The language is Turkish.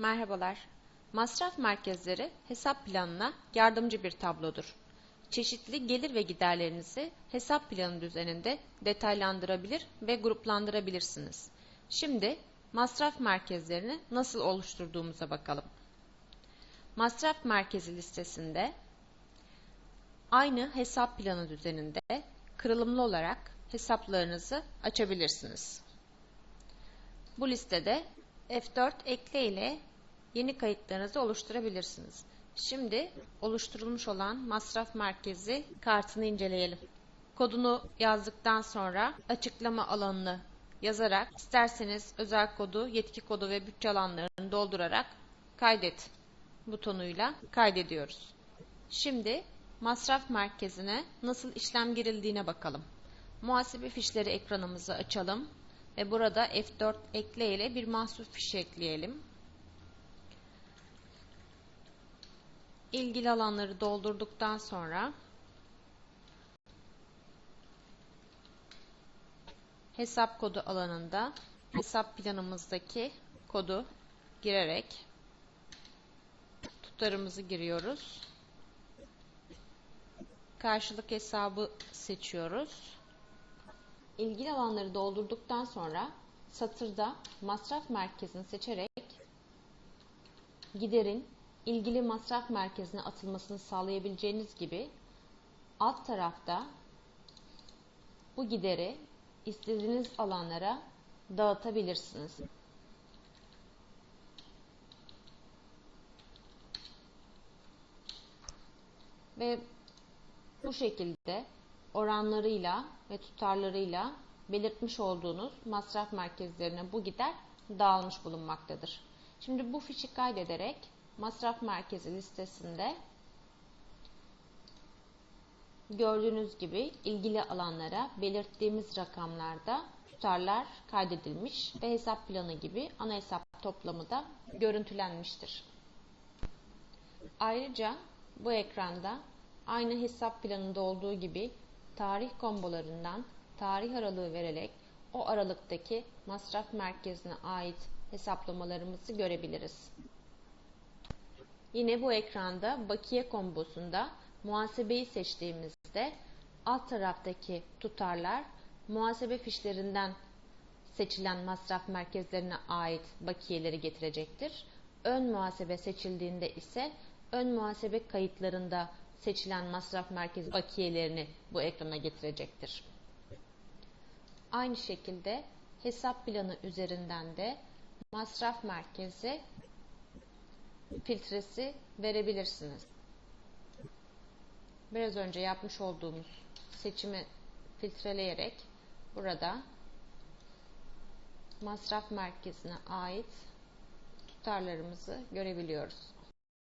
Merhabalar. Masraf merkezleri hesap planına yardımcı bir tablodur. Çeşitli gelir ve giderlerinizi hesap planı düzeninde detaylandırabilir ve gruplandırabilirsiniz. Şimdi masraf merkezlerini nasıl oluşturduğumuza bakalım. Masraf merkezi listesinde aynı hesap planı düzeninde kırılımlı olarak hesaplarınızı açabilirsiniz. Bu listede F4 ekle ile yeni kayıtlarınızı oluşturabilirsiniz. Şimdi oluşturulmuş olan masraf merkezi kartını inceleyelim. Kodunu yazdıktan sonra açıklama alanını yazarak isterseniz özel kodu, yetki kodu ve bütçe alanlarını doldurarak kaydet butonuyla kaydediyoruz. Şimdi masraf merkezine nasıl işlem girildiğine bakalım. Muhasebe fişleri ekranımızı açalım ve burada F4 ekle ile bir mahsul fişi ekleyelim. İlgili alanları doldurduktan sonra hesap kodu alanında hesap planımızdaki kodu girerek tutarımızı giriyoruz. Karşılık hesabı seçiyoruz. İlgili alanları doldurduktan sonra satırda masraf merkezini seçerek giderin ilgili masraf merkezine atılmasını sağlayabileceğiniz gibi alt tarafta bu gideri istediğiniz alanlara dağıtabilirsiniz. Ve bu şekilde oranlarıyla ve tutarlarıyla belirtmiş olduğunuz masraf merkezlerine bu gider dağılmış bulunmaktadır. Şimdi bu fişi kaydederek masraf merkezi listesinde gördüğünüz gibi ilgili alanlara belirttiğimiz rakamlarda tutarlar kaydedilmiş ve hesap planı gibi ana hesap toplamı da görüntülenmiştir. Ayrıca bu ekranda aynı hesap planında olduğu gibi tarih kombolarından tarih aralığı vererek o aralıktaki masraf merkezine ait hesaplamalarımızı görebiliriz. Yine bu ekranda bakiye kombosunda muhasebeyi seçtiğimizde alt taraftaki tutarlar muhasebe fişlerinden seçilen masraf merkezlerine ait bakiyeleri getirecektir. Ön muhasebe seçildiğinde ise ön muhasebe kayıtlarında seçilen masraf merkezi bakiyelerini bu ekrana getirecektir. Aynı şekilde hesap planı üzerinden de masraf merkezi filtresi verebilirsiniz. Biraz önce yapmış olduğumuz seçimi filtreleyerek burada masraf merkezine ait tutarlarımızı görebiliyoruz.